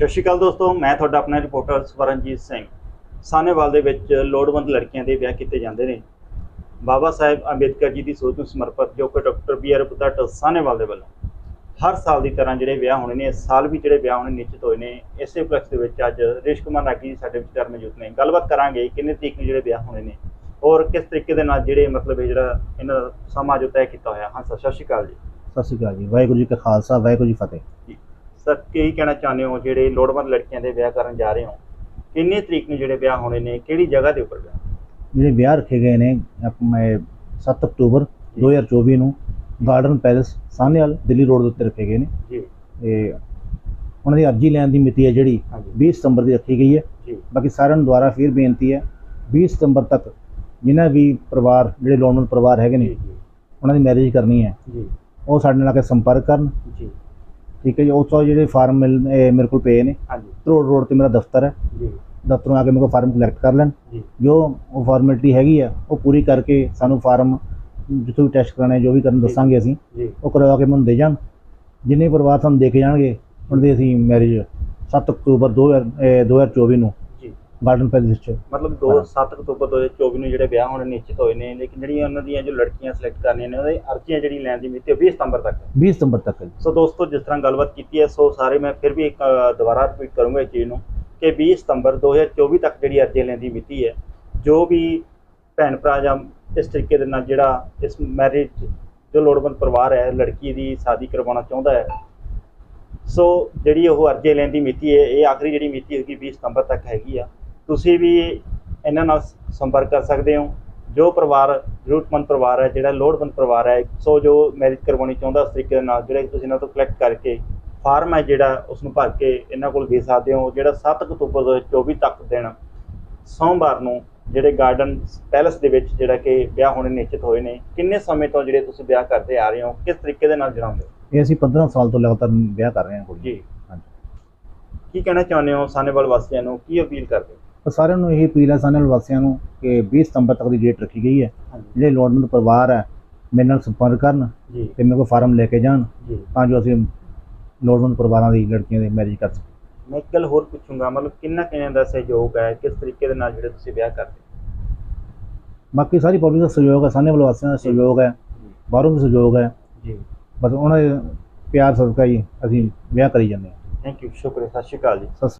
ਸਤਿ ਸ਼੍ਰੀ ਅਕਾਲ ਦੋਸਤੋ ਮੈਂ ਤੁਹਾਡਾ ਆਪਣਾ ਰਿਪੋਰਟਰ ਸਵਰਨਜੀਤ ਸਿੰਘ। ਸਾਨੇਵਾਲ ਦੇ ਵਿੱਚ ਲੋੜਵੰਦ ਲੜਕੀਆਂ ਦੇ ਵਿਆਹ ਕੀਤੇ ਜਾਂਦੇ ਨੇ। ਬਾਬਾ ਸਾਹਿਬ ਅੰਬੇਦਕਰ ਜੀ ਦੀ ਸੋਚ ਨੂੰ ਸਮਰਪਿਤ ਜੋ ਕਿ doctor B R Bhatt Sanewal ਦੇ ਵੱਲੋਂ ਹਰ ਸਾਲ ਦੀ ਤਰ੍ਹਾਂ ਜਿਹੜੇ ਵਿਆਹ ਹੋਣੇ ਨੇ ਇਸ ਸਾਲ ਵੀ ਜਿਹੜੇ ਵਿਆਹ ਹੋਣੇ ਨਿਸ਼ਚਿਤ ਹੋਏ ਨੇ ਇਸੇ ਉਪਲਕਸ਼ ਦੇ ਵਿੱਚ ਅੱਜ ਰੇਸ਼ ਕੁਮਾਰ ਨਾਗੀ ਜੀ ਸਾਡੇ ਵਿਚਾਰ ਮੌਜੂਦ ਨੇ। ਗੱਲਬਾਤ ਕਰਾਂਗੇ ਕਿੰਨੇ ਤਰੀਕ ਨੂੰ ਜਿਹੜੇ ਵਿਆਹ ਹੋਣੇ ਨੇ ਔਰ ਕਿਸ ਤਰੀਕੇ ਦੇ ਨਾਲ ਜਿਹੜੇ ਮਤਲਬ ਇਹ ਜਿਹੜਾ ਇਹਨਾਂ ਦਾ ਸਮਾਂ ਜੋ ਤੈਅ ਕੀਤਾ ਹੋਇਆ। ਹਾਂ ਸਤਿ ਸ਼੍ਰੀ ਅਕਾਲ ਜੀ। ਸਤਿ ਸ਼੍ਰੀ ਅਕਾਲ ਜੀ। ਵਾਹਿਗੁਰੂ ਜੀ ਕਾ ਖਾਲਸਾ ਵਾਹਿਗੁਰੂ ਜੀ ਫਤਿਹ। ਸਰ ਕੀ ਕਹਿਣਾ ਚਾਹੁੰਦੇ ਹੋ ਜਿਹੜੇ ਲੋੜਵੰਦ ਲੜਕੀਆਂ ਦੇ ਵਿਆਹ ਕਰਨ ਜਾ ਰਹੇ ਹੋ? ਕਿੰਨੀ ਤਰੀਕ ਨੂੰ ਜਿਹੜੇ ਵਿਆਹ ਹੋਣੇ ਨੇ? ਕਿਹੜੀ ਜਗ੍ਹਾ ਦੇ ਉੱਪਰ ਵਿਆਹ ਜਿਹੜੇ ਵਿਆਹ ਰੱਖੇ ਗਏ ਨੇ ਆਪਣੇ 7 ਅਕਤੂਬਰ 2024 ਨੂੰ garden palace Sahnewal Delhi road ਦੇ ਉੱਤੇ ਰੱਖੇ ਗਏ ਨੇ। ਜੀ। ਤੇ ਉਹਨਾਂ ਦੀ ਅਰਜੀ ਲੈਣ ਦੀ ਮਿਤੀ ਹੈ ਜਿਹੜੀ ਹਾਂਜੀ। 20 ਸਤੰਬਰ ਦੀ ਰੱਖੀ ਗਈ ਹੈ। ਜੀ। ਬਾਕੀ ਸਾਰਿਆਂ ਨੂੰ ਦੁਬਾਰਾ ਫਿਰ ਬੇਨਤੀ ਹੈ 20 ਸਤੰਬਰ ਤੱਕ ਜਿਨ੍ਹਾਂ ਵੀ ਪਰਿਵਾਰ ਜਿਹੜੇ ਲੋੜਵੰਦ ਪਰਿਵਾਰ ਹੈਗੇ ਜੀ ਨੇ ਉਹਨਾਂ ਦੀ ਮੈਰਿਜ ਕਰਨੀ ਹੈ। ਜੀ। ਉਹ ਸਾਡੇ ਨਾਲ ਆ ਕੇ ਸੰਪਰਕ ਕਰਨ। ਜੀ। ਠੀਕ ਹੈ ਜੀ ਉਸ ਤੋਂ ਜਿਹੜੇ ਫਾਰਮ ਮਿਲ ਮੇਰੇ ਕੋਲ ਪਏ ਨੇ। ਰੋਡ ਰੋਡ ਤੇ ਮੇਰਾ ਦਫ਼ਤਰ ਹੈ। ਜੀ। ਦਫ਼ਤਰੋਂ ਆ ਕੇ ਮੇਰੇ ਕੋਲ ਫਾਰਮ ਕਲੈਕਟ ਕਰ ਲੈਣ। ਜੀ। ਉਹ ਫਾਰਮੈਲਿਟੀ ਹੈਗੀ ਆ ਉਹ ਪੂਰੀ ਕਰਕੇ ਸਾਨੂੰ ਫਾਰਮ ਜਿੱਥੋਂ ਵੀ ਟੈਸਟ ਕਰਾਣੇ ਜੋ ਵੀ ਕਰਨ ਦੱਸਾਂਗੇ ਅਸੀਂ ਉਹ ਕਰਵਾ ਕੇ ਮੈਨੂੰ ਦੇ ਜਾਣ। ਜਿੰਨੇ ਪਰਿਵਾਰ ਸਾਨੂੰ ਦੇ ਕੇ ਜਾਣਗੇ ਉਹਨਾਂ ਦੀ ਅਸੀਂ ਮੈਰਿਜ 7 ਅਕਤੂਬਰ 2000 ਅਹ 2024 ਨੂੰ ਗਾਰਡਨ ਪੈਲੇਸ ਵਿੱਚ ਮਤਲਬ 2 ਹਾਂ। 7 ਅਕਤੂਬਰ 2024 ਨੂੰ ਜਿਹੜੇ ਵਿਆਹ ਹੋਣੇ ਨਿਸ਼ਚਿਤ ਹੋਏ ਨੇ ਲੇਕਿਨ ਜਿਹੜੀਆਂ ਉਹਨਾਂ ਦੀਆਂ ਜੋ ਲੜਕੀਆਂ ਸਿਲੈਕਟ ਕਰਨੀਆਂ ਨੇ ਉਹਦੀ ਅਰਜ਼ੀਆਂ ਜਿਹੜੀ ਲੈਣ ਦੀ ਮਿਤੀ 20 ਸਤੰਬਰ ਤੱਕ ਹੈ 20 ਸਤੰਬਰ ਤੱਕ ਹੈ। ਸੋ ਦੋਸਤੋ ਜਿਸ ਤਰ੍ਹਾਂ ਗੱਲਬਾਤ ਕੀਤੀ ਹੈ ਸੋ ਸਾਰੇ ਮੈਂ ਫਿਰ ਵੀ ਇੱਕ ਦੁਬਾਰਾ ਰਿਪੀਟ ਕਰੂੰਗਾ ਇਸ ਚੀਜ਼ ਨੂੰ ਕਿ 20 ਸਤੰਬਰ 2024 ਤੱਕ ਜਿਹੜੀ ਅਰਜ਼ੀ ਲੈਣ ਦੀ ਮਿਤੀ ਹੈ ਜੋ ਵੀ ਭੈਣ ਭਰਾ ਜਾਂ ਇਸ ਤਰੀਕੇ ਦੇ ਨਾਲ ਜਿਹੜਾ ਇਸ ਮੈਰਿਜ ਜੋ ਲੋੜਵੰਦ ਪਰਿਵਾਰ ਹੈ ਲੜਕੀ ਦੀ ਸ਼ਾਦੀ ਕਰਵਾਉਣਾ ਚਾਹੁੰਦਾ ਹੈ ਸੋ ਜਿਹੜੀ ਉਹ ਅਰਜ਼ੀ ਲੈਣ ਦੀ ਮਿਤੀ ਹੈ ਇਹ ਆਖਰੀ ਜਿਹੜੀ ਮਿਤੀ ਹੋਗੀ 20 ਸਤੰਬਰ ਤੱਕ ਹੈਗੀ ਆ ਤੁਸੀਂ ਵੀ ਇਹਨਾਂ ਨਾਲ ਸੰਪਰਕ ਕਰ ਸਕਦੇ ਹੋ। ਜੋ ਪਰਿਵਾਰ ਜ਼ਰੂਰਤਮੰਦ ਪਰਿਵਾਰ ਹੈ ਜਿਹੜਾ ਲੋੜਵੰਦ ਪਰਿਵਾਰ ਹੈ ਸੋ ਜੋ ਮੈਰਿਜ ਕਰਵਾਉਣੀ ਚਾਹੁੰਦਾ ਉਸ ਤਰੀਕੇ ਦੇ ਨਾਲ ਜਿਹੜੇ ਤੁਸੀਂ ਇਹਨਾਂ ਤੋਂ ਕਲੈਕਟ ਕਰਕੇ ਫਾਰਮ ਹੈ ਜਿਹੜਾ ਉਸ ਨੂੰ ਭਰ ਕੇ ਇਹਨਾਂ ਕੋਲ ਦੇ ਸਕਦੇ ਹੋ ਜਿਹੜਾ 7 ਅਕਤੂਬਰ 2024 ਤੱਕ ਦਿਨ ਸੋਮਵਾਰ ਨੂੰ ਜਿਹੜੇ ਗਾਰਡਨ ਪੈਲੇਸ ਦੇ ਵਿੱਚ ਜਿਹੜਾ ਕਿ ਵਿਆਹ ਹੋਣੇ ਨਿਸ਼ਚਿਤ ਹੋਏ ਨੇ ਕਿੰਨੇ ਸਮੇਂ ਤੋਂ ਜਿਹੜੇ ਤੁਸੀਂ ਵਿਆਹ ਕਰਦੇ ਆ ਰਹੇ ਹੋ ਕਿਸ ਤਰੀਕੇ ਦੇ ਨਾਲ ਜਣਾਉਂਦੇ ਇਹ ਅਸੀਂ 15 ਸਾਲ ਤੋਂ ਲਗਾਤਾਰ ਵਿਆਹ ਕਰ ਰਹੇ ਹਾਂ ਕੁੜੀ ਜੀ। ਹਾਂਜੀ। ਕੀ ਕਹਿਣਾ ਚਾਹੁੰਦੇ ਹੋ ਸਾਨੇਵਾਲ ਵਾਸੀਆਂ ਨੂੰ ਕੀ ਅਪੀਲ ਕਰਦੇ ਹੋ? ਤਾਂ ਸਾਰਿਆਂ ਨੂੰ ਇਹ ਅਪੀਲ ਹੈ ਸਾਨੇਵਾਲ ਵਾਸੀਆਂ ਨੂੰ ਕਿ 20 ਸਤੰਬਰ ਤੱਕ ਦੀ ਡੇਟ ਰੱਖੀ ਗਈ ਹੈ। ਜਿਹੜੇ ਲੋੜਵੰਦ ਪਰਿਵਾਰ ਹੈ ਮੇਰੇ ਨਾਲ ਸੰਪਰਕ ਕਰਨ ਜੀ। ਤੇ ਮੇਰੇ ਕੋਲ ਫਾਰਮ ਲੈ ਕੇ ਜਾਣ ਤਾਂ ਜੋ ਅਸੀਂ ਲੋੜਵੰਦ ਪਰਿਵਾਰਾਂ ਦੀ ਲੜਕੀਆਂ ਦੀ ਮੈਰਿਜ ਕਰ ਸਕੀਏ। ਮੈਂ ਇੱਕ ਗੱਲ ਹੋਰ ਪੁੱਛੂੰਗਾ ਮਤਲਬ ਕਿੰਨਾ ਕਿੰਨੇ ਦਾ ਸਹਿਯੋਗ ਹੈ ਕਿਸ ਤਰੀਕੇ ਦੇ ਨਾਲ ਜਿਹੜੇ ਤੁਸੀਂ ਵਿਆਹ ਕਰਦੇ? ਬਾਕੀ ਸਾਰੀ ਪਬਲਿਕ ਦਾ ਸਹਿਯੋਗ ਹੈ ਸਾਹਨੇ ਵਾਸੀਆਂ ਦਾ ਸਹਿਯੋਗ ਹੈ ਬਾਹਰੋਂ ਵੀ ਸਹਿਯੋਗ ਹੈ। ਜੀ। ਬਸ ਉਹਨਾਂ ਦੇ ਪਿਆਰ ਸਦਕਾ ਹੀ ਅਸੀਂ ਵਿਆਹ ਕਰੀ ਜਾਂਦੇ ਹਾਂ। ਥੈਂਕ ਯੂ ਸ਼ੁਕਰੀਆ ਸਤਿ ਸ਼੍ਰੀ ਅਕਾਲ ਜੀ।